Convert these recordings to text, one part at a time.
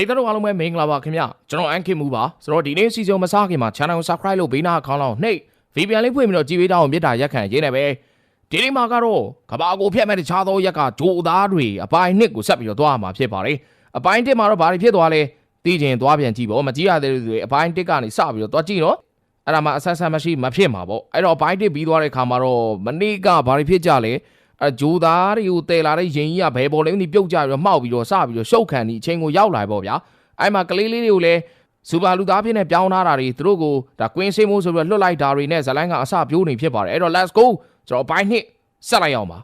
ရိသတ်တို့အားလုံးပဲမင်္ဂလာပါခင်ဗျကျွန်တော်အန်ခင်မူပါဆိုတော့ဒီနေ့စီစဉ်မစားခင်မှာ channel ကို subscribe လုပ်ဘေးနားခေါင်းလောင်းနှိပ် VPN လေးဖွင့်ပြီးတော့ကြည်ပေးတောင်းမြစ်တာရက်ခံရင်းနေပဲဒီနေ့မှာကတော့ကဘာကိုဖျက်မဲ့တခြားသောရက်ကဂျိုသားတွေအပိုင်းနှစ်ကိုဆက်ပြီးတော့သွားမှာဖြစ်ပါတယ်အပိုင်းတစ်မှာတော့ဘာတွေဖြစ်သွားလဲသိချင်သွားပြန်ကြည့်ပေါ့မကြည့်ရသေးတဲ့သူတွေအပိုင်းတစ်ကနေစပြီးတော့သွားကြည့်နော်အဲ့ဒါမှအဆက်ဆက်မရှိမဖြစ်မှာပေါ့အဲ့တော့အပိုင်းတစ်ပြီးသွားတဲ့ခါမှာတော့မနေ့ကဘာတွေဖြစ်ကြလဲ အဲဂျိုသားတွေကိုတည်လာတဲ့ရင်ကြီးကဘယ်ပေါ်လဲမသိပြုတ်ကြပြီးတော့မှောက်ပြီးတော့စပြီးတော့ရှုပ်ခံဒီအချိန်ကိုရောက်လာပေါ့ဗျာအဲ့မှာကလေးလေးတွေကိုလည်းစူပါလူသားဖြစ်နေပြောင်းထားတာတွေသူတို့ကိုဒါကွင်းဆေးမိုးဆိုပြီးတော့လွတ်လိုက်တာတွေနဲ့ဇလိုင်းကအစပြိုးနေဖြစ်ပါတယ်အဲ့တော့ let's go ကျွန်တော်ဘိုင်းနှစ်ဆက်လိုက်အောင်ပါ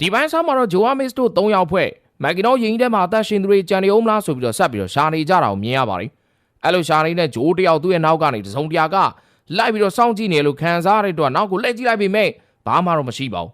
ဒီပိုင်းဆောင်မှာတော့ဂျိုအာမစ်တို့၃ယောက်ဖွဲ့မက်ကီနိုရင်ကြီးထဲမှာအသက်ရှင်သူတွေကြံနေအောင်မလားဆိုပြီးတော့ဆက်ပြီးတော့ရှာနေကြတာကိုမြင်ရပါတယ်အဲ့လိုရှာနေတဲ့ဂျိုးတယောက်သူ့ရဲ့နောက်ကနေတစုံတရာက လိုက်ပြီးတော့စောင့်ကြည့်နေလို့ခံစားရတဲ့အတွက်နောက်ကိုလှည့်ကြည့်လိုက်ပြီမဲ့ဘာမှတော့မရှိပါဘူး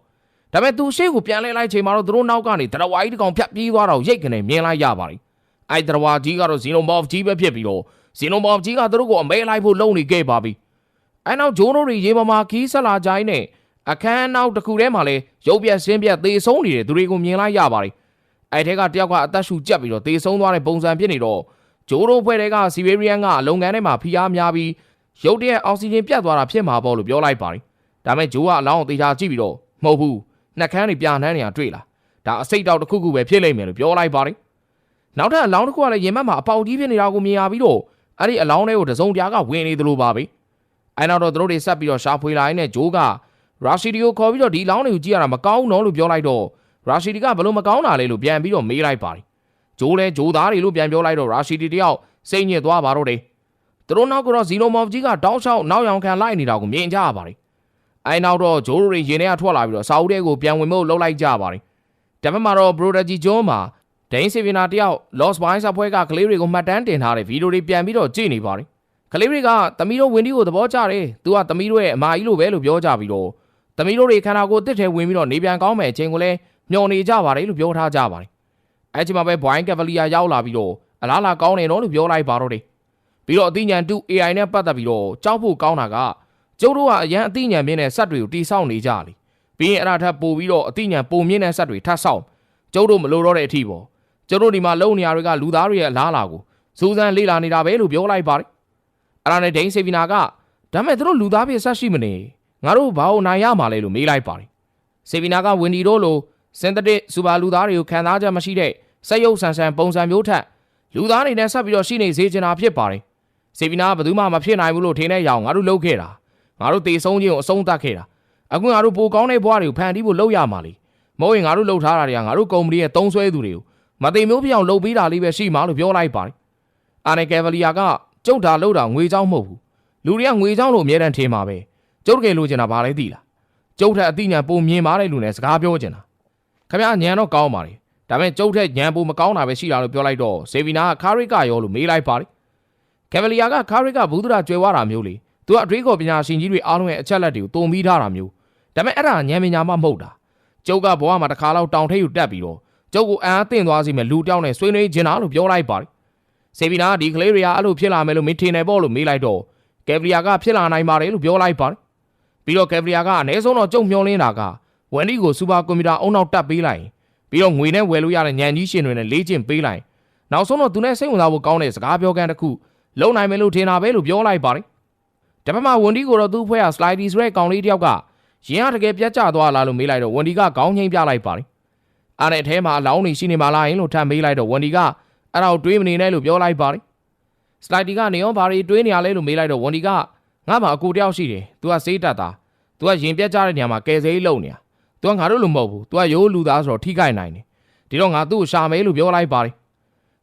ဒါပေမဲ့သူရှေ့ကိုပြန်လဲလိုက်ချိန်မှာတော့သူတို့နောက်ကနေတရဝါကြီးတစ်ကောင်ဖြတ်ပြေးသွားတာကိုရိတ်ကနေမြင်လိုက်ရပါတယ်။အဲ့တရဝါကြီးကတော့ဇီနိုမော့ဖ်ကြီးပဲဖြစ်ပြီးတော့ဇီနိုမော့ဖ်ကြီးကသူတို့ကိုအမဲလိုက်ဖို့လုံနေခဲ့ပါပြီ။အဲ့နောက်ဂျိုးတို့တွေရေမမာခီးဆက်လာကြိုင်းနဲ့အခန်းနောက်တစ်ခုထဲမှာလဲရုပ်ပြက်ဆင်းပြက်သေဆုံးနေတဲ့သူတွေကိုမြင်လိုက်ရပါတယ်။အဲ့ထဲကတယောက်ကအသက်ရှူကျက်ပြီးတော့သေဆုံးသွားတဲ့ပုံစံဖြစ်နေတော့ဂျိုးတို့ဖွဲ့တဲ့ကစီဘေရီယန်ကအလုံကန်ထဲမှာဖိအားများပြီး ရုပ်တရက်အောက်ဆီဂျင်ပြတ်သွားတာဖြစ်မှာပေါ့လို့ပြောလိုက်ပါတယ်။ဒါပေမဲ့ဂျိုးကအလောင်းကိုသေချာကြည့်ပြီးတော့မဟုတ်ဘူး။နှက်ခမ်းတွေပြနှမ်းနေတာတွေ့လားဒါအစိတ်တောက်တစ်ခုခုပဲဖြစ်လိမ့်မယ်လို့ပြောလိုက်ပါတယ်နောက်ထပ်အလောင်းတစ်ခုကလည်းရင်မက်မှာအပေါက်ကြီးဖြစ်နေတာကိုမြင်ရပြီးတော့အဲ့ဒီအလောင်းတွေကိုတစုံတရာကဝင်နေသလိုပါပဲအဲ့နောက်တော့သူတို့တွေဆက်ပြီးတော့ရှာဖွေလာရင်းနဲ့ဂျိုးကရာရှီဒီကိုခေါ်ပြီးတော့ဒီလောင်းတွေကိုကြည့်ရတာမကောင်းတော့လို့ပြောလိုက်တော့ရာရှီဒီကဘလို့မကောင်းတာလဲလို့ပြန်ပြီးတော့မေးလိုက်ပါတယ်ဂျိုးလဲဂျိုးသားတွေလို့ပြန်ပြောလိုက်တော့ရာရှီဒီတယောက်စိတ်ညစ်သွားပါတော့တယ် သူတို့နောက်ကတော့ဇီနိုမော်ဖ်ကြီးကတောင်းလျှောက်နောက်ရောင်ခံလိုက်နေတာကိုမြင်ကြရပါတယ်အဲနောက်တော့ဂျိုးရိုတွေရင်ထဲကထွက်လာပြီးတော့စာအုပ်ထဲကိုပြန်ဝင်ဖို့လှုပ်လိုက်ကြပါတယ်။ဒါပေမဲ့တော့ဘရိုဒါဂျီဂျွန်းမှာဒိန်းစီဗီနာတယောက် Lost Boys အဖွဲ့ကကလေးတွေကိုမှတ်တမ်းတင်ထားတဲ့ဗီဒီယိုတွေပြန်ပြီးတော့ကြည့်နေပါတယ်။ကလေးတွေကသမီးတို့ဝင်းဒီကိုသဘောကျတယ်။ "तू ကသမီးတို့ရဲ့အမာကြီးလိုပဲလို့ပြောကြပြီးတော့သမီးတို့တွေခန္ဓာကိုယ်တစ်ထဲဝင်ပြီးတော့နေပြန်ကောင်းမယ်အချိန်ကိုလည်းမျှော်နေကြပါတယ်လို့ပြောထားကြပါတယ်။အဲချိန်မှာပဲ Boy Cavalier ရောက်လာပြီးတော့အလားလာကောင်းတယ်နော်လို့ပြောလိုက်ပါတော့တယ်။ ပြီးတော့အသိဉာဏ်2 AI နဲ့ပတ်သက်ပြီးတော့ကြောက်ဖို့ကောင်းတာကကျုပ်တို့ကအရန်အသိဉာဏ်မြင့်တဲ့စက်တွေကိုတိစောက်နေကြလေပြီးရင်အဲ့ဒါထပ်ပို့ပြီးတော့အသိဉာဏ်ပုံမြင့်တဲ့စက်တွေထပ်ဆောက်ကျုပ်တို့မလိုတော့တဲ့အထီပေါ့ကျုပ်တို့ဒီမှာလုံနေရတွေကလူသားတွေရဲ့အလားအလာကိုစူးစမ်းလေ့လာနေတာပဲလို့ပြောလိုက်ပါတယ်အဲ့ဒါနဲ့ဒိန်းစေဗီနာကဒါမဲ့သူတို့လူသားဖြစ်ဆက်ရှိမနေငါတို့ဘာလို့နိုင်ရမှာလဲလို့မေးလိုက်ပါတယ်စေဗီနာကဝင်ဒီတို့လိုစင်တတစ်စူပါလူသားတွေကိုခံစားချက်မရှိတဲ့စက်ရုပ်ဆန်ဆန်ပုံစံမျိုးထက်လူသားတွေနဲ့ဆက်ပြီးတော့ရှိနေစေချင်တာဖြစ်ပါတယ် စေဗီနာကဘယ်သူမှမဖြစ်နိုင်ဘူးလို့ထင်တဲ့ရောင်ငါတို့လှုပ်ခဲ့တာငါတို့တေဆုံးခြင်းကိုအဆုံးသတ်ခဲ့တာအခုငါတို့ပိုကောင်းတဲ့ဘဝတွေကိုဖန်တီးဖို့လှုပ်ရမှာလေမဟုတ်ရင်ငါတို့လှုပ်ထားတာတွေကငါတို့ကုမ္ပဏီရဲ့သုံးဆွဲသူတွေကိုမသိမျိုးပြောင်လှုပ်ပေးတာလေးပဲရှိမှလို့ပြောလိုက်ပါတယ်အာနယ်ကယ်ဗလီယာကကျုပ်ဒါလှုပ်တာငွေချောင်းမဟုတ်ဘူးလူတွေကငွေချောင်းလို့အမြဲတမ်းထင်ပါပဲကျုပ်တကယ်လိုချင်တာဘာလဲသိလားကျုပ်ထက်အသိဉာဏ်ပိုမြင်ပါတဲ့လူနဲ့စကားပြောချင်တာခင်ဗျာညံတော့ကောင်းပါလေဒါပေမဲ့ကျုပ်ထက်ညံပိုမကောင်းတာပဲရှိတာလို့ပြောလိုက်တော့ဆေဗီနာကခါရိကရောလို့မေးလိုက်ပါလေ ကယ်ဗလီယာကခါရစ်ကဘူးဒရာကျွဲဝါတာမျိုးလေသူကအတွေးခေါ်ပညာရှင်ကြီးတွေအားလုံးရဲ့အချက်လက်တွေကိုတုံပြီးထားတာမျိုးဒါပေမဲ့အဲ့ဒါညံပညာမှမဟုတ်တာကျုပ်ကဘဝမှာတစ်ခါလောက်တောင်ထိပ်ယူတက်ပြီးတော့ကျုပ်ကိုအံအားသင့်သွားစီမဲ့လူတောင်းနဲ့ဆွေးနွေးခြင်းတာလို့ပြောလိုက်ပါတယ်စေဗီနာကဒီကလေးတွေကအဲ့လိုဖြစ်လာမယ်လို့မင်းထင်တယ်ပေါ့လို့မေးလိုက်တော့ကယ်ဗရီယာကဖြစ်လာနိုင်ပါတယ်လို့ပြောလိုက်ပါတယ်ပြီးတော့ကယ်ဗရီယာကအနည်းဆုံးတော့ကြုံမျောလင်းတာကဝန်ဒီကိုစူပါကွန်ပျူတာအုံနောက်တက်ပေးလိုက်ရင်ပြီးတော့ငွေနဲ့ဝယ်လို့ရတဲ့ညံကြီးရှင်တွေနဲ့လေးကျင့်ပေးလိုက်ရင်နောက်ဆုံးတော့သူနဲ့စိတ်ဝင်စားဖို့ကောင်းတဲ့စကားပြောကန်းတစ်ခု လုံနိုင်မယ်လို့ထင်တာပဲလို့ပြောလိုက်ပါတယ် ဒါပေမဲ့ဝန်ဒီကိုတော့သူ့ဖွဲ့က slidey ဆိုတဲ့ကောင်လေးတယောက်ကရင်ကတကယ်ပြတ်ကျသွားလားလို့မေးလိုက်တော့ဝန်ဒီကခေါင်းငိမ့်ပြလိုက်ပါတယ်။အားနဲ့အထဲမှာအလောင်းနေရှိနေမှာလားယင်လို့ထပ်မေးလိုက်တော့ဝန်ဒီကအဲ့ဒါကိုတွေးမနေနဲ့လို့ပြောလိုက်ပါတယ်။ slidey ကနေရောဘာတွေတွေးနေရလဲလို့မေးလိုက်တော့ဝန်ဒီကငါ့မှာအကူတယောက်ရှိတယ်။ तू ကစေးတက်တာ။ तू ကရင်ပြတ်ကျတဲ့နေရာမှာကယ်ဆယ်ရေးလုပ်နေတာ။ तू ကငါတို့လိုမဟုတ်ဘူး။ तू ကရိုးလူသားဆိုတော့ထိခိုက်နိုင်တယ်။ဒီတော့ငါသူ့ကိုရှာမယ်လို့ပြောလိုက်ပါတယ်။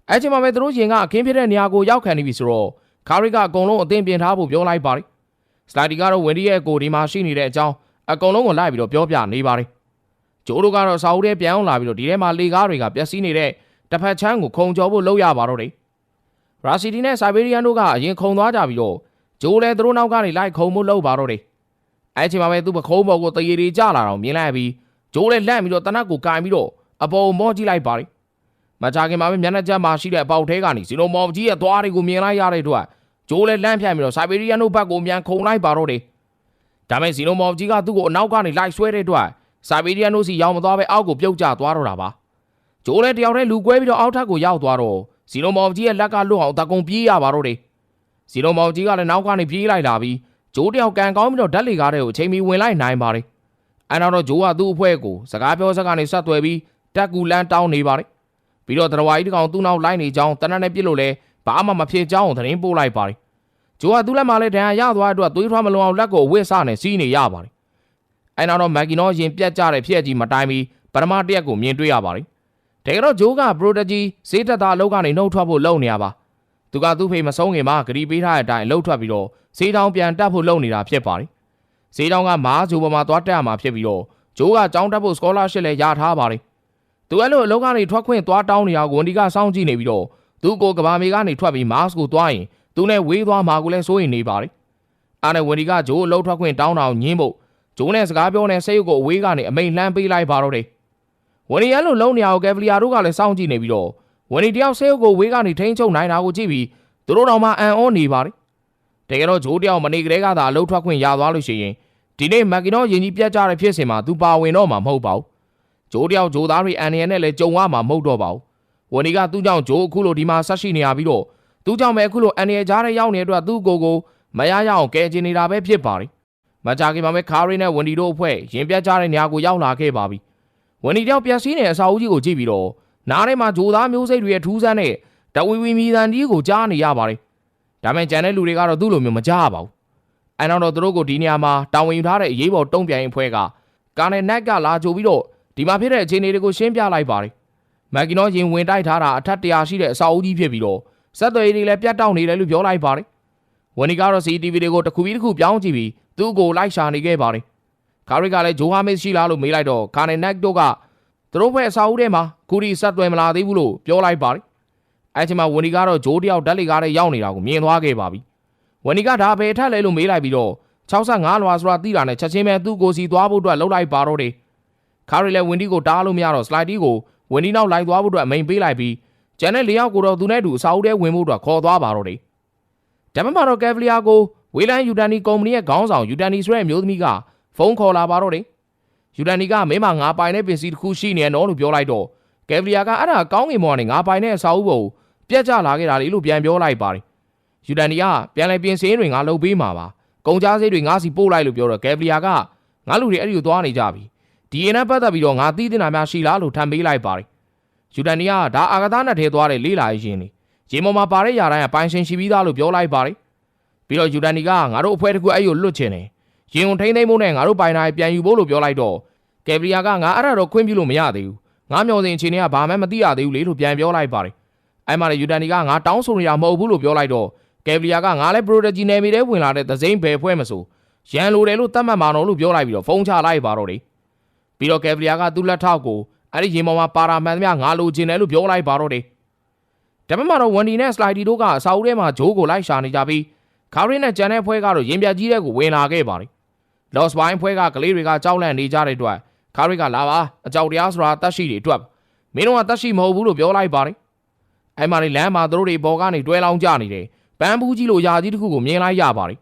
အဲ့ချိန်မှာပဲသူတို့ရင်ကအခင်းဖြစ်တဲ့နေရာကိုရောက်ခံနေပြီဆိုတော့ခါရီကအကုန်လုံးအသင်ပြင်ထားဖို့ပြောလိုက်ပါတယ်။စလိုက်ဒီကတော့ဝင်ဒီရဲ့ကိုဒီမှာရှိနေတဲ့အကြောင်းအကုန်လုံးကိုလိုက်ပြီးတော့ပြောပြနေပါတယ်။ဂျိုးတို့ကတော့စာအုပ်ထဲပြန်အောင်လာပြီးတော့ဒီထဲမှာလေကားတွေကပျက်စီးနေတဲ့တစ်ဖက်ချမ်းကိုခုံကျော်ဖို့လုပ်ရပါတော့တယ်။ရာစီတီနဲ့ဆိုက်ဘေရီယန်တို့ကအရင်ခုံသွားကြပြီးတော့ဂျိုးလည်းသူတို့နောက်ကနေလိုက်ခုံဖို့လုပ်ပါတော့တယ်။အဲချိန်မှာပဲသူ့ပခုံးပေါ်ကိုတရေတွေကျလာတော့မြင်လိုက်ပြီးဂျိုးလည်းလန့်ပြီးတော့တနတ်ကိုကင်ပြီးတော့အပေါ်မော့ကြည့်လိုက်ပါတယ်။ မကြခင်မှာပဲမျက်နှာကျက်မှာရှိတဲ့အပေါက်ထဲကနေဇီနိုမော်ကြီးရဲ့သွားတွေကိုမြင်လိုက်ရတဲ့အတွက်ဂျိုးလည်းလန့်ဖြန့်ပြီးတော့ဆိုက်ဘေရီယန်တို့ဘက်ကိုမြန်ခုံလိုက်ပါတော့တယ်။ဒါမဲ့ဇီနိုမော်ကြီးကသူ့ကိုအနောက်ကနေလိုက်ဆွဲတဲ့အတွက်စာဘီရီယန်တို့စီရောက်မသွားပဲအောက်ကိုပြုတ်ကျသွားတော့တာပါဂျိုးလည်းတယောက်တည်းလူကွဲပြီးတော့အောက်ထပ်ကိုရောက်သွားတော့စီလိုမောင်ကြီးရဲ့လက်ကလွတ်အောင်တကုံပြေးရပါတော့တယ်စီလိုမောင်ကြီးကလည်းနောက်ကနေပြေးလိုက်လာပြီးဂျိုးတယောက်ကန်ကောင်းပြီးတော့ဓာတ်လေကားတဲ့ကိုအချိန်မီဝင်လိုက်နိုင်ပါတယ်အဲနောက်တော့ဂျိုးကသူ့အဖွဲ့ကိုစကားပြောစကားနဲ့ဆက်သွယ်ပြီးတက်ကူလန်းတောင်းနေပါတယ် ပြီးတော့တရဝါကြီးတကောင်သူ့နောက်လိုက်နေကြောင်းတနက်နဲ့ပြစ်လို့လဲဘာမှမဖြစ်ကြောင်းသတင်းပို့လိုက်ပါတယ်ဂျိုးကသူ့လက်မှာလဲဒဏ်ရာရသွားတဲ့အတွက်သွေးထွားမလုံအောင်လက်ကိုအဝစ်စနဲ့စီးနေရပါတယ်အဲနောက်တော့မက်ကီနောရင်ပြတ်ကြတဲ့ဖြစ်ကြီးမတိုင်ပြီးပထမတစ်ရက်ကိုမြင်တွေ့ရပါတယ်တကယ်တော့ဂျိုးကပရိုတဂျီဈေးတက်သားအလုပ်ကနေနှုတ်ထွက်ဖို့လုပ်နေရပါသူကသူ့ဖေမဆုံးခင်မှာဂရီပေးထားတဲ့အတိုင်းအလုပ်ထွက်ပြီးတော့ဈေးတောင်ပြန်တက်ဖို့လုပ်နေတာဖြစ်ပါတယ်ဈေးတောင်ကမားဂျိုပေါ်မှာသွားတက်ရမှာဖြစ်ပြီးတော့ဂျိုးကကျောင်းတက်ဖို့ scholarship လည်းရထားပါတယ် သူအဲ့လိုအလုပ်ကနေထွက်ခွင့်သွားတောင်းနေတာကိုဝန်ဒီကစောင့်ကြည့်နေပြီးတော့သူကိုကဘာမေကနေထွက်ပြီးမားစ်ကိုသွားရင်သူနဲ့ဝေးသွားမှာကိုလည်းစိုးရိမ်နေပါတယ်အားနဲ့ဝန်ဒီကဂျိုးအလုပ်ထွက်ခွင့်တောင်းတာကိုညင်းဖို့ဂျိုးနဲ့စကားပြောနေစိတ်ကိုအဝေးကနေအမိန်လှမ်းပေးလိုက်ပါတော့တယ်ဝန်ဒီအဲ့လိုလုံးနေအောင်ကယ်ဗလီယာတို့ကလည်းစောင့်ကြည့်နေပြီးတော့ဝန်ဒီတယောက်ဆေးကိုဝေးကနေထိန်းချုပ်နိုင်တာကိုကြည့်ပြီးသူတို့တော့မှအံ့ဩနေပါတယ်တကယ်တော့ဂျိုးတယောက်မနေကလေးကသာအလုပ်ထွက်ခွင့်ရသွားလို့ရှိရင်ဒီနေ့မက်ကီနောယင်ကြီးပြတ်ကြတဲ့ဖြစ်စဉ်မှာသူပါဝင်တော့မှာမဟုတ်ပါဘူး ဂျိုးတယောက်ဂျိုးသားတွေအန်ရန်နဲ့လည်းကြုံရမှာမဟုတ်တော့ပါဘူးဝန်ဒီကသူ့ကြောင့်ဂျိုးအခုလိုဒီမှာဆက်ရှိနေရပြီးတော့သူ့ကြောင့်ပဲအခုလိုအန်ရန်ကြားထဲရောက်နေတဲ့အတွက်သူ့ကိုယ်ကိုမရရအောင်ကယ်ချင်နေတာပဲဖြစ်ပါတယ်မကြခင်မှာပဲခါရီနဲ့ဝန်ဒီတို့အဖွဲ့ရင်ပြတ်ကြတဲ့နေရာကိုရောက်လာခဲ့ပါပြီဝန်ဒီတယောက်ပြက်စီးနေတဲ့အစာအုပ်ကြီးကိုကြည့်ပြီးတော့နားထဲမှာဂျိုးသားမျိုးစိတ်တွေရဲ့ထူးဆန်းတဲ့တဝီဝီမီတန်ကြီးကိုကြားနေရပါတယ်ဒါပေမဲ့ကျန်တဲ့လူတွေကတော့သူ့လိုမျိုးမကြားရပါဘူးအဲနောက်တော့သူတို့ကိုဒီနေရာမှာတာဝန်ယူထားတဲ့အရေးပေါ်တုံ့ပြန်ရေးအဖွဲ့ကကာနယ်နက်ကလာကြိုပြီးတော့ ဒီမှာဖြစ်တဲ့အခြေအနေတွေကိုရှင်းပြလိုက်ပါတယ်မက်ကီနောရင်ဝင်တိုက်ထားတာအထက်တရာရှိတဲ့အစာအုပ်ကြီးဖြစ်ပြီးတော့စက်သွေးတွေလည်းပြတ်တောက်နေတယ်လို့ပြောလိုက်ပါတယ်ဝန်နီကတော့ CCTV တွေကိုတစ်ခုပြီးတစ်ခုပြောင်းကြည့်ပြီးသူ့ကိုလိုက်ရှာနေခဲ့ပါတယ်ခါရီကလည်းဂျိုဟာမစ်ရှိလားလို့မေးလိုက်တော့ကာနယ်နက်တို့ကသူတို့ဘက်အစာအုပ်ထဲမှာကူရီဆက်သွယ်မလာသေးဘူးလို့ပြောလိုက်ပါတယ်အဲချိန်မှာဝန်နီကတော့ဂျိုးတယောက်ဓာတ်လေကားထဲရောက်နေတာကိုမြင်သွားခဲ့ပါပြီဝန်နီကဒါပဲထက်လဲလို့မေးလိုက်ပြီးတော့65လွာဆိုတာသိတာနဲ့ချက်ချင်းပဲသူ့ကိုစီသွားဖို့အတွက်လှုပ်လိုက်ပါတော့တယ် ခါရီလည်းဝန်ဒီကိုတားလို့မရတော့စလိုက်တီကိုဝန်ဒီနောက်လိုက်သွားဖို့အတွက်အမိန်ပေးလိုက်ပြီးကျန်တဲ့၄ယောက်ကိုတော့သူနဲ့တူအစာအုပ်ထဲဝင်ဖို့အတွက်ခေါ်သွားပါတော့တယ်ဒါပေမဲ့တော့ကယ်ဗလီယာကိုဝေလန်ယူတန်နီကုမ္ပဏီရဲ့ခေါင်းဆောင်ယူတန်နီဆိုတဲ့အမျိုးသမီးကဖုန်းခေါ်လာပါတော့တယ်ယူတန်နီကမင်းမငါပိုင်တဲ့ပစ္စည်းတစ်ခုရှိနေတယ်နော်လို့ပြောလိုက်တော့ကယ်ဗလီယာကအဲ့ဒါကောင်းကင်ဘဝကနေငါပိုင်တဲ့အစာအုပ်ကိုပြက်ကျလာခဲ့တာလေလို့ပြန်ပြောလိုက်ပါတယ်ယူတန်နီကပြန်လဲပြင်စင်းတွေငါလုပ်ပေးမှာပါကုန်ကြစေးတွေငါစီပို့လိုက်လို့ပြောတော့ကယ်ဗလီယာကငါလူတွေအဲ့ဒီကိုသွားနေကြပြီ ဒီရင်နဲ့ပတ်သက်ပြီးတော့ငါသိတင်တာများရှိလားလို့ထပ်မေးလိုက်ပါတယ်ယူတန်နီကဒါအာဂသနဲ့ထဲသွားတဲ့လေးလာရင်နေရေမော်မှာပါတဲ့ຢာတိုင်းကပိုင်ရှင်ရှိပြီးသားလို့ပြောလိုက်ပါတယ်ပြီးတော့ယူတန်နီကငါတို့အဖွဲ့တစ်ခုအဲ့ကိုလွတ်ချင်တယ်ရင်ုံထိမ့်သိမ့်ဖို့နဲ့ငါတို့ပိုင်တိုင်းပြန်ယူဖို့လို့ပြောလိုက်တော့ကယ်ဗလီယာကငါအဲ့ဒါတော့ခွင့်ပြုလို့မရသေးဘူးငါမျော်စင်အခြေအနေကဘာမှမသိရသေးဘူးလေလို့ပြန်ပြောလိုက်ပါတယ်အဲ့မှာလေယူတန်နီကငါတောင်းဆိုနေတာမဟုတ်ဘူးလို့ပြောလိုက်တော့ကယ်ဗလီယာကငါလည်းပရိုတဂျီနယ်မီထဲဝင်လာတဲ့သစိမ့်ဘယ်ဖွဲ့မဆိုရန်လိုတယ်လို့သတ်မှတ်မှာတော့လို့ပြောလိုက်ပြီးတော့ဖုန်းချလိုက်ပါတော့တယ် ပြီးတော့ကယ်ဗလီယာကသူ့လက်ထောက်ကိုအဲ့ဒီရေမောင်မှာပါရာမန်သမျှငါလိုချင်တယ်လို့ပြောလိုက်ပါတော့တယ်ဒါပေမဲ့တော့ဝန်ဒီနဲ့စလိုက်ဒီတို့ကအစာအုပ်ထဲမှာဂျိုးကိုလိုက်ရှာနေကြပြီးခါရီနဲ့ဂျန်တဲ့ဖွဲ့ကတော့ရင်ပြကြီးတဲ့ကိုဝင်လာခဲ့ပါတယ်လော့စ်ဘိုင်းဖွဲ့ကကလေးတွေကကြောက်လန့်နေကြတဲ့အတွက်ခါရီကလာပါအကြောက်တရားဆိုတာတက်ရှိတွေအတွက်မင်းတို့ကတက်ရှိမဟုတ်ဘူးလို့ပြောလိုက်ပါတယ်အဲ့မှာလေလမ်းမှာသူတို့တွေဘောကနေတွဲလောင်းကြနေတယ်ပန်းဘူးကြီးလိုယာကြီးတစ်ခုကိုမြင်လိုက်ရပါတယ်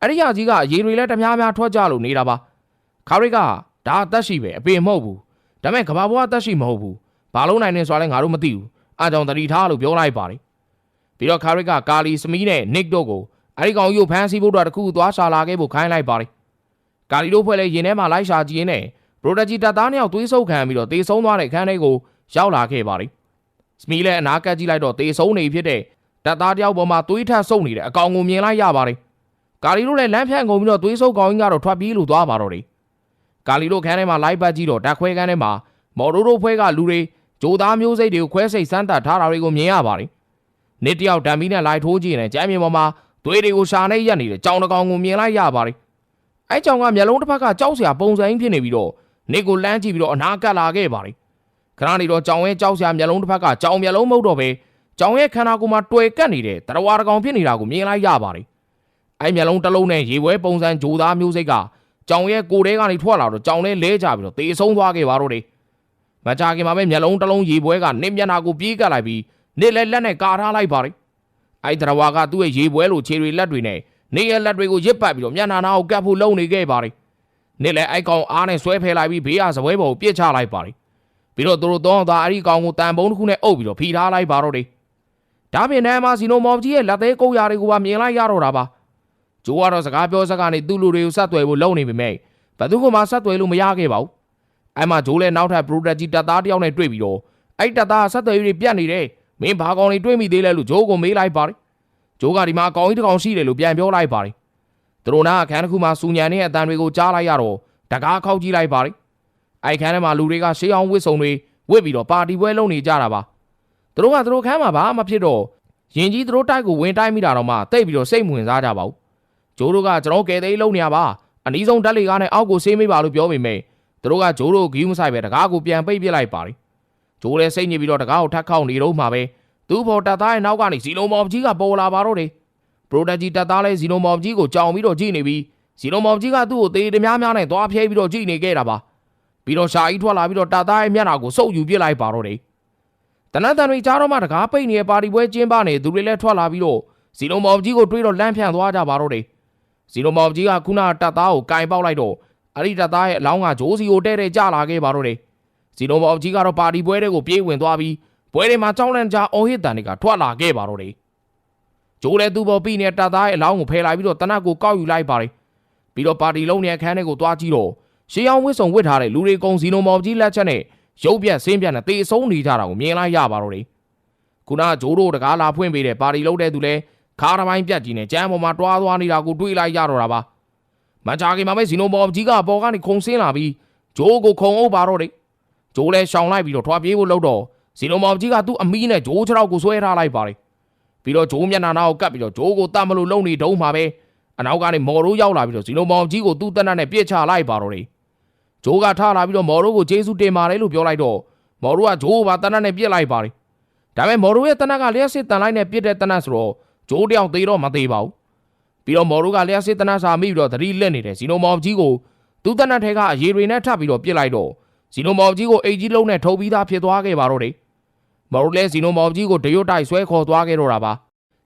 အဲ့ဒီယာကြီးကအရေတွေလည်းတများများထွက်ကြလို့နေတာပါခါရီက ဒါအသက်ရှိပဲအပင်မဟုတ်ဘူးဒါပေမဲ့ကဘာဘွားအသက်ရှိမဟုတ်ဘူးဘာလို့နိုင်နေဆိုလဲငါတို့မသိဘူးအားကြောင့်တတိထားလို့ပြောလိုက်ပါတယ်ပြီးတော့ခါရီကကာလီစမီးနဲ့နစ်တို့ကိုအဲ့ဒီကောင်ကြီးကိုဖမ်းဆီးဖို့တော့တခုသွားရှာလာခဲ့ဖို့ခိုင်းလိုက်ပါတယ်ကာလီတို့ဖွဲ့လဲရင်ထဲမှာလိုက်ရှာကြည့်ရင်းနဲ့ပရိုတဂျီတပ်သားနှစ်ယောက်သွေးဆုပ်ခံပြီးတော့တေဆုံးသွားတဲ့ခန်းထဲကိုရောက်လာခဲ့ပါတယ်စမီးလည်းအနာကတ်ကြည့်လိုက်တော့တေဆုံးနေဖြစ်တဲ့တပ်သားတယောက်ပေါ်မှာသွေးထပ်ဆုပ်နေတဲ့အကောင်ကိုမြင်လိုက်ရပါတယ်ကာလီတို့လည်းလမ်းဖြန့်ကုန်ပြီးတော့သွေးဆုပ်ကောင်ကြီးကတော့ထွက်ပြေးလို့သွားပါတော့တယ် ကာလီတို့ခန်းထဲမှာလိုက်ပတ်ကြည့်တော့တက်ခွဲခန်းထဲမှာမော်ဒိုတို့ဖွဲကလူတွေဂျိုသားမျိုးစိတ်တွေကိုခွဲစိတ်စမ်းသပ်ထားတာတွေကိုမြင်ရပါတယ်။နေ့တယောက်တံမီနဲ့လိုက်ထိုးကြည့်နေကြမ်းမြေပေါ်မှာသွေးတွေကိုရှာနေရက်နေတဲ့ကြောင်တကောင်ကိုမြင်လိုက်ရပါတယ်။အဲကြောင်ကမျက်လုံးတစ်ဖက်ကကြောက်စရာပုံစံကြီးဖြစ်နေပြီးတော့နေ့ကိုလမ်းကြည့်ပြီးတော့အနာကပ်လာခဲ့ပါတယ်။ခဏနေတော့ကြောင်ရဲ့ကြောက်စရာမျက်လုံးတစ်ဖက်ကကြောင်မျက်လုံးမဟုတ်တော့ပဲကြောင်ရဲ့ခန္ဓာကိုယ်မှာတွေ့ကပ်နေတဲ့တရဝါတကောင်ဖြစ်နေတာကိုမြင်လိုက်ရပါတယ်။အဲမျက်လုံးတစ်လုံးနဲ့ရေပွဲပုံစံဂျိုသားမျိုးစိတ်က ကြောင်ရဲ့ကိုယ်ထဲကနေထွက်လာတော့ကြောင်နဲ့လဲကြပြီးတော့တေဆုံးသွားခဲ့ပါတော့တယ်။မကြခင်မှာပဲမျက်လုံးတစ်လုံးရေပွဲကနစ်မျက်နှာကိုပြေးကပ်လိုက်ပြီးနစ်လက်လက်နဲ့ကာထားလိုက်ပါတယ်။အဲတရဝါကသူ့ရဲ့ရေပွဲလိုခြေတွေလက်တွေနဲ့နေရဲ့လက်တွေကိုရစ်ပတ်ပြီးတော့မျက်နှာနာကိုကပ်ဖို့လုံနေခဲ့ပါတယ်။နေ့လည်းအဲ့ကောင်အားနဲ့ဆွဲဖယ်လိုက်ပြီးဘေးကစပွဲပေါ်ကိုပြစ်ချလိုက်ပါတယ်ပြီးတော့သူတို့တော့သားအဲ့ဒီကောင်ကိုတန်ပုံးတစ်ခုနဲ့အုပ်ပြီးတော့ဖိထားလိုက်ပါတော့တယ်ဒါပြင်နဲ့မှာစီနိုမော်ကြီးရဲ့လက်သေးကုတ်ရာတွေကိုပါမြင်လိုက်ရတော့တာပါ ဂျိုးကတော့စကားပြောစကားနဲ့သူ့လူတွေကိုဆက်သွယ်ဖို့လုပ်နေပေမဲ့ဘယ်သူမှဆက်သွယ်လို့မရခဲ့ပါဘူးအဲ့မှာဂျိုးလည်းနောက်ထပ်ပရိုတက်ကြီးတပ်သားတယောက်နဲ့တွေ့ပြီးတော့အဲ့တပ်သားဆက်သွယ်ရေးပြတ်နေတယ်မင်းဘာကောင်တွေတွေ့မိသေးလဲလို့ဂျိုးကိုမေးလိုက်ပါတယ်ဂျိုးကဒီမှာအကောင်ကြီးတစ်ကောင်ရှိတယ်လို့ပြန်ပြောလိုက်ပါတယ်သူတို့နာအခန်းတစ်ခုမှာစူညံနေတဲ့အတန်တွေကိုကြားလိုက်ရတော့တကားခောက်ကြည့်လိုက်ပါတယ်။အိုက်ခန်းထဲမှာလူတွေကရှေးအောင်ဝစ်စုံတွေဝစ်ပြီးတော့ပါတီပွဲလုပ်နေကြတာပါ။သူတို့ကသူတို့ခန်းမှာဘာမှဖြစ်တော့ရင်ကြီးသူတို့တိုက်ကိုဝင်တိုက်မိတာတော့မှတိတ်ပြီးတော့စိတ်မဝင်စားကြပါဘူး။ ဂျိုးတို့ကကျွန်တော်ကယ်သေးလုံးနေရပါ။အနည်းဆုံးတက်လေကားနဲ့အောက်ကိုဆေးမိပါလို့ပြောပေမဲ့သူတို့ကဂျိုးတို့ဂီးမဆိုင်ပဲတကားကိုပြန်ပိတ်ပစ်လိုက်ပါတယ်။ဂျိုးလည်းစိတ်ညစ်ပြီးတော့တကားကိုထပ်ခောက်နေတော့မှပဲသူ့ဘော်တက်သားရဲ့နောက်ကနေစီလုံးမော်ကြီးကပေါ်လာပါတော့တယ်။ပရိုတက်ဂျီတက်သားလဲဇီနိုမော်ကြီးကိုကြောင်ပြီးတော့ကြည့်နေပြီးဇီနိုမော်ကြီးကသူ့ကိုသေတများများနဲ့သွားဖျဲပြီးတော့ကြည့်နေခဲ့တာပါပြီးတော့ရှာကြီးထွက်လာပြီးတော့တက်သားရဲ့မျက်နှာကိုစုပ်ယူပစ်လိုက်ပါတော့တယ်တနတ်တန်တွေကြားတော့မှတကားပိတ်နေတဲ့ပါတီပွဲကျင်းပနေသူတွေလည်းထွက်လာပြီးတော့ဇီနိုမော်ကြီးကိုတွေးတော့လမ်းဖြန့်သွားကြပါတော့တယ် ဇီနိုမော်ကြီးကခုနတက်သားကိုကင်ပေါက်လိုက်တော့အဲ့ဒီတက်သားရဲ့အလောင်းကဂျိုးစီကိုတဲ့တဲ့ကြလာခဲ့ပါတော့တယ်ဇီနိုမော်ကြီးကတော့ပါတီပွဲတွေကိုပြေးဝင်သွားပြီးပွဲတွေမှာကြောင်းလန့်ကြားအော်ဟစ်တန်တွေကထွက်လာခဲ့ပါတော့တယ်ဂျိုးလည်းသူ့ပေါ်ပြီးနေတဲ့တပ်သားရဲ့အလောင်းကိုဖယ်လိုက်ပြီးတော့တနတ်ကိုကောက်ယူလိုက်ပါတယ်ပြီးတော့ပါတီလုံးရဲ့အခန်းထဲကိုသွားကြည့်တော့ရှေးအောင်ဝစ်စုံဝစ်ထားတဲ့လူတွေကုံစီနိုမော်ကြီးလက်ချက်နဲ့ရုပ်ပြက်ဆင်းပြက်နဲ့တေဆုံးနေကြတာကိုမြင်လိုက်ရပါတော့တယ်ခုနကဂျိုးတို့တကားလာဖွင့်ပေးတဲ့ပါတီလုံးတဲ့သူလည်း ခါရပိုင်းပြက်ကြီးနဲ့ကြမ်းပေါ်မှာတွားသွားနေတာကိုတွေးလိုက်ရတော့တာပါမန်ချာကီမှာပဲဇီနိုမော်ကြီးကပေါ်ကနေခုံဆင်းလာပြီးဂျိုးကိုခုံအုပ်ပါတော့တယ်ဂျိုးလည်းရှောင်လိုက်ပြီးတော့ထွာပြေးဖို့လုပ်တော့ဇီနိုမော်ကြီးကသူ့အမီးနဲ့ဂျိုးခြေထောက်ကိုဆွဲထားလိုက်ပါတယ်ပြီးတော့ဂျိုးမျက်နှာနာကိုကပ်ပြီးတော့ဂျိုးကိုတတ်မလို့လုံနေတုံးမှာပဲအနောက်ကနေမော်ရိုးရောက်လာပြီးတော့ဇီလိုမောင်ကြီးကိုသူ့တက်နတ်နဲ့ပြစ်ချလိုက်ပါတော့တယ်ဂျိုးကထလာပြီးတော့မော်ရိုးကိုဂျေစုတင်ပါတယ်လို့ပြောလိုက်တော့မော်ရိုးကဂျိုးကိုပါတက်နတ်နဲ့ပြစ်လိုက်ပါတယ်ဒါပေမဲ့မော်ရိုးရဲ့တက်နတ်ကလျှက်စစ်တန်လိုက်နဲ့ပြစ်တဲ့တက်နတ်ဆိုတော့ ဂျိုးတယောက်သေးတော့မသေးပါဘူးပြီးတော့မော်ရိုးကလျှက်စစ်တက်နတ်စာမိပြီးတော့သတိလက်နေတဲ့ဇီလိုမောင်ကြီးကိုသူ့တက်နတ်ထဲကအရေတွေနဲ့ထပ်ပြီးတော့ပြစ်လိုက်တော့ဇီလိုမောင်ကြီးကိုအိတ်ကြီးလုံးနဲ့ထုတ်ပြီးသားဖြစ်သွားခဲ့ပါတော့တယ်မော်ရိုးလည်းဇီလိုမောင်ကြီးကိုဒရွတ်တိုက်ဆွဲခေါ်သွားခဲ့တော့တာပါ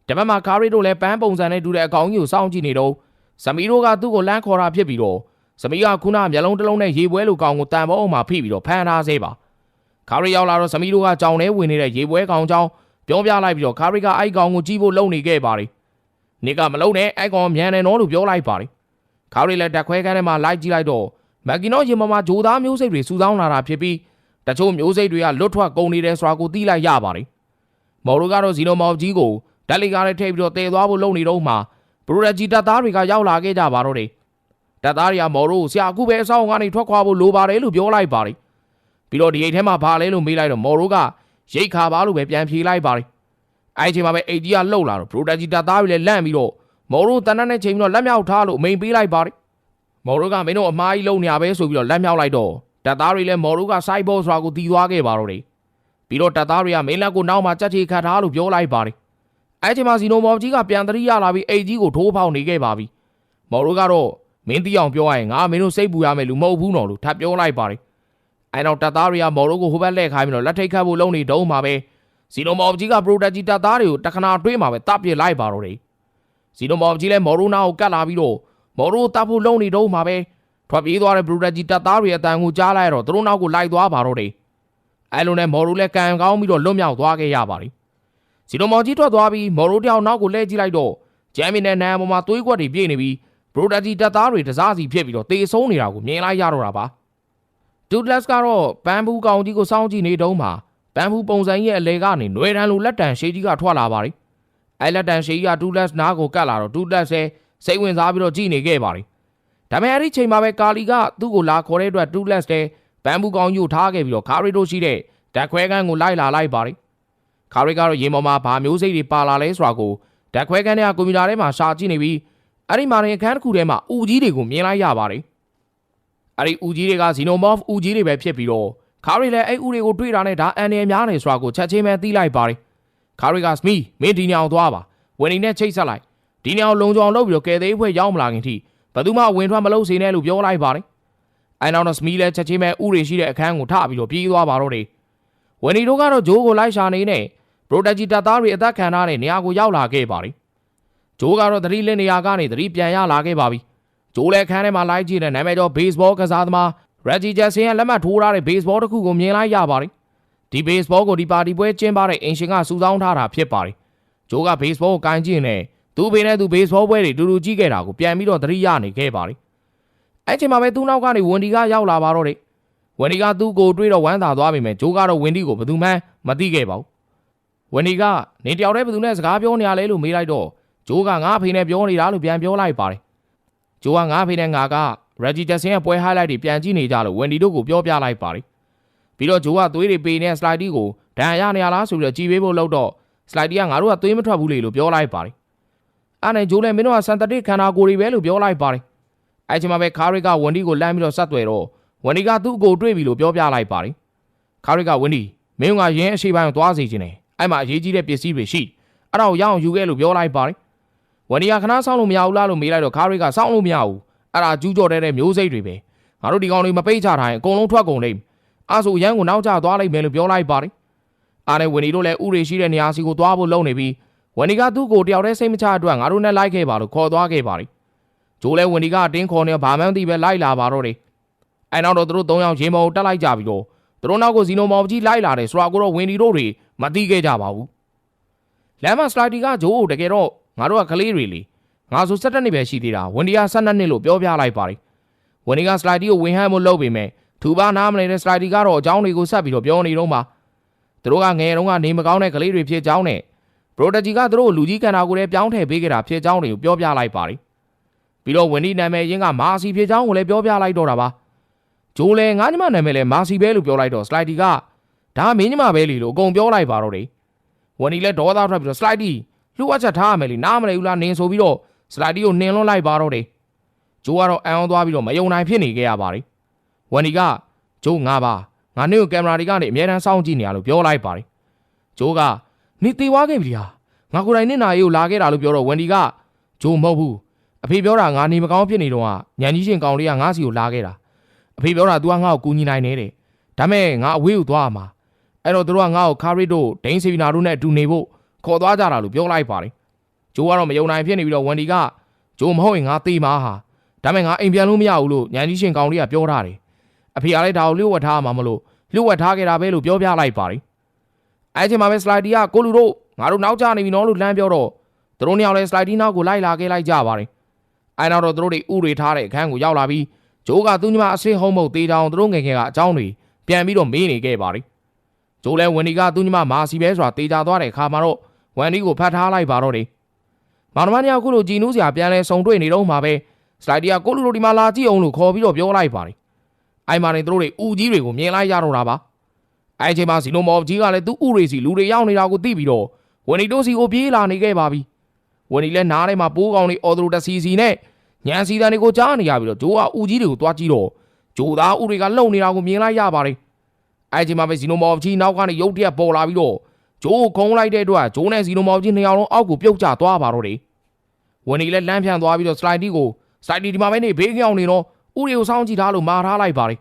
တပတ်မှာကာရီတို့လည်းပန်းပုံစံနဲ့တူတဲ့အကောင်ကြီးကိုစောင့်ကြည့်နေတော့ဇမီတို့ကသူ့ကိုလမ်းခေါ်တာဖြစ်ပြီးတော့ဇမီကခုနမျက်လုံးတစ်လုံးနဲ့ရေပွဲလိုကောင်ကိုတန်ပေါအောင်မှာဖိပြီးတော့ဖမ်းထားစေပါကာရီရောက်လာတော့ဇမီတို့ကကြောင်ထဲဝင်နေတဲ့ရေပွဲကောင်ကြောင်း ပြောပြလိုက်ပြီးတော့ကာရီကအိုက်ကောင်ကိုကြည့်ဖို့လုံနေခဲ့ပါတယ်နေကမလုံနဲ့အိုက်ကောင်မြန်တယ်နော်လို့ပြောလိုက်ပါတယ်ကာရီလည်းတက်ခွဲကန်းထဲမှာလိုက်ကြည့်လိုက်တော့မက်ကီနိုရေမမဂျိုသားမျိုးစိတ်တွေစူဆောင်းလာတာဖြစ်ပြီးတချို့မျိုးစိတ်တွေကလွတ်ထွက်ကုန်နေတယ်ဆိုတာကိုသိလိုက်ရပါတယ်မော်ရိုကတော့ဇီနိုမော်ကြီးကိုဓာတ်လေကားနဲ့ထည့်ပြီးတော့တည်သွားဖို့လုပ်နေတော့မှဘရိုရက်ဂျီတပ်သားတွေကရောက်လာခဲ့ကြပါတော့တယ်တပ်သားတွေကမော်ရိုကိုဆရာအခုပဲအဆောင်ကနေထွက်ခွာဖို့လိုပါတယ်လို့ပြောလိုက်ပါတယ်ပြီးတော့ဒီအိတ်ထဲမှာဘာလဲလို့မေးလိုက်တော့မော်ရိုက ရိတ်ခါပါလို့ပဲပြန်ဖြေလိုက်ပါတယ်အဲ့ဒီအချိန်မှာပဲအိတ်ကြီးကလှုပ်လာတော့ဘရိုရက်ဂျီတပ်သားတွေလည်းလန့်ပြီးတော့မော်ရိုတန်တန်းနဲ့ချိန်ပြီးတော့လက်မြောက်ထားလို့အမိန်ပေးလိုက်ပါတယ်မော်ရိုကမင်းတို့အမားကြီးလုံနေရပဲဆိုပြီးတော့လက်မြောက်လိုက်တော့တပ်သားတွေလည်းမော်ရိုကစိုက်ဘောဆိုတာကိုတီးသွားခဲ့ပါတော့တယ်ပြီးတော့တပ်သားတွေကမင်းလက်ကိုနောက်မှာကြက်ချီခတ်ထားလို့ပြောလိုက်ပါတယ်အဲ့ဒီမှာဇီနိုမော်ကြီးကပြန်တရိရလာပြီးအိတ်ကြီးကိုထိုးဖောက်နေခဲ့ပါပြီ။မော်ရိုကတော့မင်းတီးအောင်ပြောရရင်ငါမင်းတို့စိတ်ပူရမယ်လူမဟုတ်ဘူးနော်လို့ထပ်ပြောလိုက်ပါတယ်။ အဲ့တော့တပ်သားတွေကမော်ရိုကိုဟိုဘက်လှည့်ခိုင်းပြီးတော့လက်ထိတ်ခတ်ဖို့လုပ်နေတုံးမှာပဲဇီနိုမော်ကြီးကပရိုတက်ကြီးတပ်သားတွေကိုတခဏတွေးမှာပဲတပ်ပစ်လိုက်ပါတော့တယ်။ဇီနိုမော်ကြီးလည်းမော်ရိုနာကိုကတ်လာပြီးတော့မော်ရိုတပ်ဖို့လုပ်နေတုံးမှာပဲထွက်ပြေးသွားတဲ့ပရိုတက်ကြီးတပ်သားတွေအတန်ကိုကြားလိုက်တော့သူတို့နောက်ကိုလိုက်သွားပါတော့တယ်။အဲ့လိုနဲ့မော်ရိုလည်းကံကောင်းပြီးတော့လွတ်မြောက်သွားခဲ့ရပါတယ်။စီနိုမော်ကြီးထွက်သွားပြီးမော်ရိုတယောက်နောက်ကိုလှည့်ကြည့်လိုက်တော့ဂျမ်မီနဲ့နန်ပေါ်မှာသွေးကွက်တွေပြည့်နေပြီးဘရိုဒါဂျီတပ်သားတွေတစားစီဖြစ်ပြီးတော့တေဆုံးနေတာကိုမြင်လိုက်ရတော့တာပါ ဒူဒလက်စ်ကတော့ဘန်ဘူးကောင်ကြီးကိုစောင့်ကြည့်နေတုန်းမှာဘန်ဘူးပုံစံရဲ့အလဲကနေຫນွေတန်းလိုလက်တံရှေးကြီးကထွက်လာပါတယ်အဲလက်တံရှေးကြီးကဒူလက်စ်နားကိုကတ်လာတော့ဒူလက်စ်ရဲ့စိတ်ဝင်စားပြီးတော့ကြည့်နေခဲ့ပါတယ်ဒါပေမဲ့အဲ့ဒီချိန်မှာပဲကာလီကသူ့ကိုလာခေါ်တဲ့အတွက်ဒူလက်စ်တဲ့ဘန်ဘူးကောင်ကြီးကိုထားခဲ့ပြီးတော့ခါရီတို့ရှိတဲ့ဓာတ်ခွဲကန်းကိုလိုက်လာလိုက်ပါတယ်ခါရီကတော့ရေပေါ်မှာဗာမျိုးစိတ်တွေပါလာလဲဆိုတာကိုဓာတ်ခွဲခန်းထဲကကွန်ပျူတာထဲမှာရှာကြည့်နေပြီးအဲ့ဒီမှာရင်အခန်းတစ်ခုထဲမှာအူကြီးတွေကိုမြင်လိုက်ရပါတယ် အဲ့ဒီအူကြီးတွေကဇီနိုမော့ဖ်အူကြီးတွေပဲဖြစ်ပြီးတော့ခါရီလည်းအဲ့အူတွေကိုတွေ့တာနဲ့ဒါအန်ရယ်များနေဆိုတာကိုချက်ချင်းပဲသိလိုက်ပါတယ်ခါရီကစမီမင်းဒီညောင်သွားပါဝင်နေနဲ့ချိတ်ဆက်လိုက်ဒီညောင်လုံကြုံလုပ်ပြီးတော့ကယ်သေးဖွဲ့ရောက်မလာခင်ထိဘယ်သူမှဝင်ထွက်မလုပ်စေနဲ့လို့ပြောလိုက်ပါတယ်အဲ့နောက်တော့စမီလည်းချက်ချင်းပဲဥတွေရှိတဲ့အခန်းကိုထပြီးတော့ပြေးသွားပါတော့တယ်ဝယ်နီတို့ကတော့ဂျိုးကိုလိုက်ရှာနေနဲ့ပရိုတက်ဂျီတပ်သားတွေအသက်ခံထားတဲ့နေရာကိုရောက်လာခဲ့ပါပြီ။ဂျိုးကတော့သတိလင်းနေရာကနေသတိပြန်ရလာခဲ့ပါပြီ။ ဂျိုးလဲခန်းထဲမှာလိုက်ကြည့်တဲ့နာမည်ကျော်ဘေ့စ်ဘောကစားသမား Reggie Jackson ရဲ့လက်မှတ်ထိုးထားတဲ့ဘေ့စ်ဘောတစ်ခုကိုမြင်လိုက်ရပါတယ်ဒီဘေ့စ်ဘောကိုဒီပါတီပွဲကျင်းပတဲ့အင်ရှင်ကစုဆောင်းထားတာဖြစ်ပါတယ်ဂျိုးကဘေ့စ်ဘောကိုကင်ကြည့်နေသူ့ဘေးနဲ့သူဘေ့စ်ဘောပွဲတွေတူတူကြီးခဲ့တာကိုပြန်ပြီးတော့သတိရနေခဲ့ပါတယ်အဲ့ချိန်မှာပဲသူ့နောက်ကနေဝန်ဒီကရောက်လာပါတော့တယ်ဝန်ဒီကသူ့ကိုတွေးတော့ဝမ်းသာသွားပြီမဲ့ဂျိုးကတော့ဝန်ဒီကိုဘယ်သူမှမသိခဲ့ပါဘူးဝန်ဒီကနေတယောက်တည်းဘယ်သူနဲ့စကားပြောနေရလဲလို့မေးလိုက်တော့ဂျိုးကငါအဖေနဲ့ပြောနေတာလို့ပြန်ပြောလိုက်ပါတယ် ဂျိုးကငါဖေးနဲ့ငါက Reggie Jackson ရဲ့ပွဲ highlight တွေပြန်ကြည့်နေကြလို့ဝင်ဒီတို့ကိုပြောပြလိုက်ပါတယ်။ပြီးတော့ဂျိုးကသွေးတွေပေနေတဲ့ slide ကိုဒဏ်ရာရနေရလားဆိုပြီးတော့ကြည်ပေးဖို့လောက်တော့ slide ကငါတို့ကသွေးမထွက်ဘူးလေလို့ပြောလိုက်ပါတယ်။အဲ့နဲ့ဂျိုးလည်းမင်းတို့က synthetic ခန္ဓာကိုယ်တွေပဲလို့ပြောလိုက်ပါတယ်။အဲ့ချိန်မှာပဲခါရစ်ကဝန်ဒီကိုလမ်းပြီးတော့ဆက်သွယ်တော့ဝန်ဒီကသူ့ကိုတွေ့ပြီလို့ပြောပြလိုက်ပါတယ်။ခါရစ်ကဝန်ဒီမင်းကရင်းအရှိပိုင်းကိုသွားစီခြင်းတယ်။အဲ့မှာအရေးကြီးတဲ့ပစ္စည်းတွေရှိအဲ့ဒါကိုရအောင်ယူခဲ့လို့ပြောလိုက်ပါတယ်။ ဝန်ဒီကခဏစောင့်လို့မရဘူးလားလို့မေးလိုက်တော့ခါရီကစောင့်လို့မရဘူးအဲ့ဒါကျူးကျော်တဲ့တဲ့မျိုးစိတ်တွေပဲငါတို့ဒီကောင်တွေမပိတ်ချထားရင်အကုန်လုံးထွက်ကုန်လိမ့်မယ်အဲ့ဆိုရန်ကိုနောက်ကျသွားလိမ့်မယ်လို့ပြောလိုက်ပါတယ်အားနဲ့ဝန်ဒီတို့လည်းဥတွေရှိတဲ့နေရာစီကိုသွားဖို့လုပ်နေပြီးဝန်ဒီကသူ့ကိုတယောက်တည်းစိတ်မချအတွက်ငါတို့နဲ့လိုက်ခဲ့ပါလို့ခေါ်သွားခဲ့ပါတယ်ဂျိုးလည်းဝန်ဒီကအတင်းခေါ်နေဘာမှမသိပဲလိုက်လာပါတော့တယ်အဲ့နောက်တော့သူတို့၃ယောက်ရင်မော်ကိုတက်လိုက်ကြပြီးတော့သူတို့နောက်ကိုဇီနိုမော်ကြီးလိုက်လာတယ်ဆိုတော့ကိုတော့ဝန်ဒီတို့တွေမသိခဲ့ကြပါဘူးလမ်းမစလိုက်တီကဂျိုးကိုတကယ်တော့ ငါတို့ကကလေးတွေလေငါဆို17နှစ်ပဲရှိသေးတာဝန်ဒီယာ12နှစ်လို့ပြောပြလိုက်ပါတယ်ဝန်ဒီကစလိုက်တီကိုဝင်ဟမ်းမလုပ်ပေမဲ့သူပါနားမနေတဲ့စလိုက်တီကတော့အကြောင်းတွေကိုဆက်ပြီးတော့ပြောနေတော့မှာသူတို့ကငယ်တုန်းကနေမကောင်းတဲ့ကလေးတွေဖြစ်ကြောင်းနဲ့ပရိုတဂျီကသူတို့ကိုလူကြီးကန်တာကိုလည်းပြောင်းထည့်ပေးခဲ့တာဖြစ်ကြောင်းတွေကိုပြောပြလိုက်ပါတယ်ပြီးတော့ဝန်ဒီနာမည်ရင်းကမာစီဖြစ်ကြောင်းကိုလည်းပြောပြလိုက်တော့တာပါဂျိုးလည်းငါညီမနာမည်လည်းမာစီပဲလို့ပြောလိုက်တော့စလိုက်တီကဒါမင်းညီမပဲလေလို့အကုန်ပြောလိုက်ပါတော့တယ်ဝန်ဒီလည်းဒေါသထွက်ပြီးတော့စလိုက်တီ လှူအပ်ချက်ထားရမယ်လေနားမလဲဘူးလားနင်းဆိုပြီးတော့စလိုက်တီကိုနှင်လွန်းလိုက်ပါတော့တယ်ဂျိုးကတော့အံအောင်သွားပြီးတော့မယုံနိုင်ဖြစ်နေခဲ့ရပါတယ်ဝန်ဒီကဂျိုးငါပါငါနေ့ကိုကင်မရာတွေကနေအမြဲတမ်းစောင့်ကြည့်နေရလို့ပြောလိုက်ပါတယ်ဂျိုးကနေတေဝါခဲ့ပြီဟာငါကိုယ်တိုင်နင့်နာရေးကိုလာခဲ့တာလို့ပြောတော့ဝန်ဒီကဂျိုးမဟုတ်ဘူးအဖေပြောတာငါနေမကောင်းဖြစ်နေတော့ကညံကြီးရှင်ကောင်လေးကငါစီကိုလာခဲ့တာအဖေပြောတာ तू ကငါ့ကိုကူညီနိုင်နေတယ်ဒါမဲ့ငါအဝေးကိုသွားရမှာအဲ့တော့သူတို့ကငါ့ကိုခါရစ်တို့ဒိန်းစီဗီနာတို့နဲ့အတူနေဖို့ ခေါ်သွားကြတာလို့ပြောလိုက်ပါတယ်ဂျိုးကတော့မယုံနိုင်ဖြစ်နေပြီးတော့ဝန်ဒီကဂျိုးမဟုတ်ရင်ငါတေးမှာဟာဒါမဲ့ငါအိမ်ပြန်လို့မရဘူးလို့ညန်ကြီးရှင်ကောင်လေးကပြောထားတယ်အဖေကလည်းဒါကိုလျှို့ဝှက်ထားမှာမလို့လျှို့ဝှက်ထားခဲ့တာပဲလို့ပြောပြလိုက်ပါတယ်အဲချိန်မှာပဲစလိုက်တီကကိုလူတို့ငါတို့နောက်ကျနေပြီနော်လို့လှမ်းပြောတော့သူတို့နှစ်ယောက်လည်းစလိုက်တီနောက်ကိုလိုက်လာခဲ့လိုက်ကြပါတယ်အဲနောက်တော့သူတို့တွေဥတွေထားတဲ့အခန်းကိုရောက်လာပြီးဂျိုးကသူ့ညီမအဆင်းဟုံးမုတ်တေးတောင်သူတို့ငယ်ငယ်ကအကြောင်းတွေပြန်ပြီးတော့မေးနေခဲ့ပါတယ်ဂျိုးလည်းဝန်ဒီကသူ့ညီမမာစီပဲဆိုတာတေးကြသွားတဲ့အခါမှာတော့ ဝန်ဒီကိုဖတ်ထားလိုက်ပါတော့တယ်မောင်နှမညောင်ခုလိုကြည်နူးစရာပြန်လဲဆုံတွေ့နေတော့မှာပဲစလိုက်တီကကိုလူလိုဒီမှာလာကြည့်အောင်လို့ခေါ်ပြီးတော့ပြောလိုက်ပါတယ်အိုင်မာနေသူတို့တွေဥကြီးတွေကိုမြင်လိုက်ရတော့တာပါအဲအချိန်မှာဇီနိုမော်ကြီးကလည်းသူ့ဥတွေစီလူတွေရောက်နေတာကိုသိပြီးတော့ဝန်နီတိုစီကိုပြေးလာနေခဲ့ပါပြီဝန်နီလည်းနားထဲမှာပိုးကောင်တွေအော်ဒရိုတစီစီနဲ့ညံစီတန်တွေကိုကြားနေရပြီးတော့ဂျိုးကဥကြီးတွေကိုတွားကြည့်တော့ဂျိုးသားဥတွေကလုံနေတာကိုမြင်လိုက်ရပါတယ်အဲအချိန်မှာပဲဇီနိုမော်ကြီးနောက်ကနေရုတ်တရက်ပေါ်လာပြီးတော့ ဂျိုးကိုခုံလိုက်တဲ့အတွက်ဂျိုးနဲ့ဇီနိုမော်ကြီးနှစ်ယောက်လုံးအောက်ကိုပြုတ်ကျသွားပါတော့တယ်ဝန်ဒီလည်းလမ်းဖြန့်သွားပြီးတော့စလိုက်တီကိုစလိုက်တီဒီမှာပဲနေဘေးကြောင်နေတော့ဥတွေကိုစောင်းကြည့်ထားလို့မာထားလိုက်ပါတယ်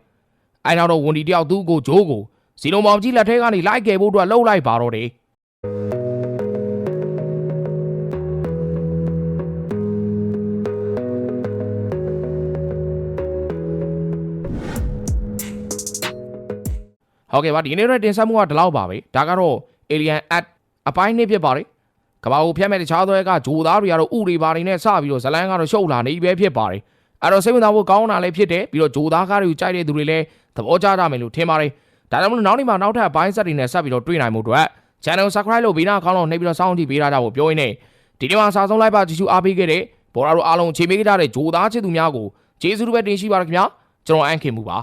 အဲနောက်တော့ဝန်ဒီတယောက်သူ့ကိုဂျိုးကိုဇီနိုမောင်ကြီးလက်ထဲကနေလိုက်ကယ်ဖို့အတွက်လှုပ်လိုက်ပါတော့တယ်ဟုတ်ကဲ့ပါဒီနေ့တော့တင်ဆက်မှုကဒီလောက်ပါပဲဒါကတော့ Alien at အပိုင်းနှစ်ဖြစ်ပါတယ်ကဘာကိုဖျက်မဲ့တခြားသောကဂျိုသားတွေကတော့ဥတွေပါတွေနဲ့စပြီးတော့ဇလန်းကတော့ရှုပ်လာနေပြီပဲဖြစ်ပါတယ်အဲ့တော့စိတ်ဝင်စားဖို့ကောင်းတာလည်းဖြစ်တယ်ပြီးတော့ဂျိုသားကားတွေကိုကြိုက်တဲ့သူတွေလည်းသဘောကျကြမယ်လို့ထင်ပါတယ်ဒါကြောင့်မလို့နောက်နေ့မှာနောက်ထပ်ဘိုင်းဆက်တွေနဲ့ဆက်ပြီးတော့တွေ့နိုင်မှုအတွက် channel subscribe လုပ်ပြီးနောက်ခေါင်းလုံးနှိပ်ပြီးတော့စောင့်ကြည့်ပေးထားကြဖို့ပြောရင်းနဲ့ဒီနေ့မှာစာဆုံးလိုက်ပါကြည့်ရှုအားပေးခဲ့တဲ့ဘော်ရာတို့အားလုံးချိန်ပေးကြတဲ့ဂျိုသားချစ်သူများကိုကျေးဇူးတစ်ပဲတင်ရှိပါရခင်ဗျာကျွန်တော်အန်ခင်မှုပါ